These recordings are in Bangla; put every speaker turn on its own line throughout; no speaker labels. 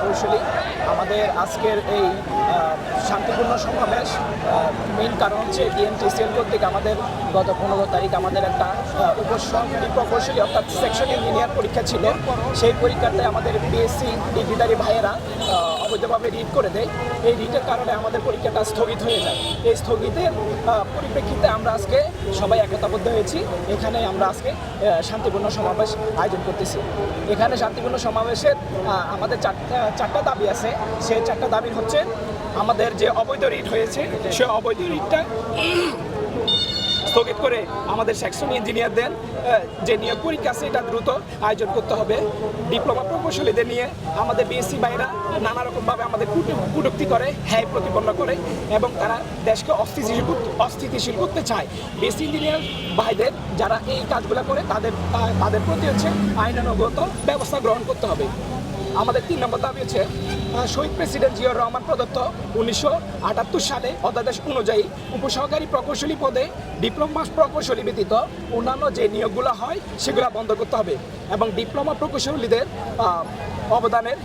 প্রকৌশলী আমাদের আজকের এই শান্তিপূর্ণ সমাবেশ মেন কারণ হচ্ছে ডিএনটিসিএল কর্তৃক আমাদের গত পনেরো তারিখ আমাদের একটা উপসংহতি প্রকৌশলী অর্থাৎ সেকশন ইঞ্জিনিয়ার পরীক্ষা ছিল সেই পরীক্ষাতে আমাদের বিএসসি ডিগ্রিধারী ভাইয়েরা অবৈধভাবে রিড করে দেয় এই রিটের কারণে আমাদের পরীক্ষাটা স্থগিত হয়ে যায়। এই স্থগিতের পরিপ্রেক্ষিতে আমরা আজকে সবাই একতাবদ্ধ হয়েছি। এখানে আমরা আজকে শান্তিপূর্ণ সমাবেশ আয়োজন করতেছি। এখানে শান্তিপূর্ণ সমাবেশের আমাদের চারটা চারটা দাবি আছে। সেই চারটা দাবি হচ্ছে আমাদের যে অবৈধ রিট হয়েছে, সে অবৈধ রিটটা স্থগিত করে আমাদের সেকশন ইঞ্জিনিয়ারদের যে নিয়োগ পরীক্ষা আছে এটা দ্রুত আয়োজন করতে হবে। ডিপ্লোমা প্রকৌশলীদের নিয়ে আমাদের বিএসসি ভাইরা নানা রকমভাবে আমাদের কটু- কটূক্তি করে হ্যায় প্রতিপন্ন করে এবং তারা দেশকে অস্থিতিশীল অস্থিতিশীল করতে চায়। বিএসসি ইঞ্জিনিয়ার ভাইদের যারা এই কাজগুলো করে তাদের তাদের প্রতি হচ্ছে আইনানুগত ব্যবস্থা গ্রহণ করতে হবে। আমাদের তিন নম্বর দাবি হচ্ছে শহীদ প্রেসিডেন্ট জিয়াউর রহমান প্রদত্ত উনিশশো আটাত্তর সালে অধ্যাদেশ অনুযায়ী উপসহকারী প্রকৌশলী পদে ডিপ্লোমা প্রকৌশলী ব্যতীত অন্যান্য যে নিয়োগগুলো হয়, সেগুলো বন্ধ করতে হবে। এবং ডিপ্লোমা প্রকৌশলীদের অবদানের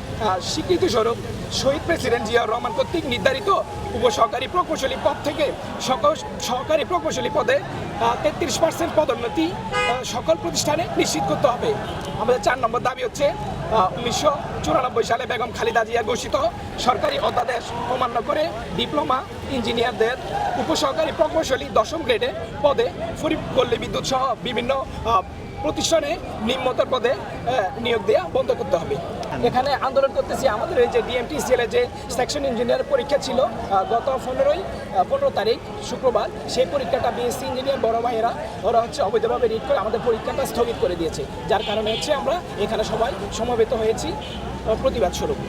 স্বীকৃতিস্বরূপ শহীদ প্রেসিডেন্ট জিয়াউর রহমান কর্তৃক নির্ধারিত উপসহকারী প্রকৌশলী পদ থেকে সকল সহকারী প্রকৌশলী পদে তেত্রিশ পার্সেন্ট পদোন্নতি সকল প্রতিষ্ঠানে নিশ্চিত করতে হবে। আমাদের চার নম্বর দাবি হচ্ছে উনিশশো চুরানব্বই সালে বেগম খালেদা জিয়া ঘোষিত সরকারি অধ্যাদেশ অমান্য করে ডিপ্লোমা ইঞ্জিনিয়ারদের উপসহকারী প্রকৌশলী দশম গ্রেডে পদে ফরিদ পল্লী বিদ্যুৎ সহ বিভিন্ন প্রতিষ্ঠানে নিম্নতর পদে নিয়োগ দেওয়া বন্ধ করতে হবে। এখানে আন্দোলন করতেছি আমাদের এই যে ডিএমটিসিএল যে সেকশন ইঞ্জিনিয়ার পরীক্ষা ছিল গত পনেরোই পনেরো তারিখ, শুক্রবার, সেই পরীক্ষাটা বিএসসি ইঞ্জিনিয়ার বড় ভাইয়েরা, ওরা হচ্ছে অবৈধভাবে রিড করে আমাদের পরীক্ষাটা স্থগিত করে দিয়েছে। যার কারণে হচ্ছে আমরা এখানে সবাই সমবেত হয়েছি প্রতিবাদ স্বরূপ।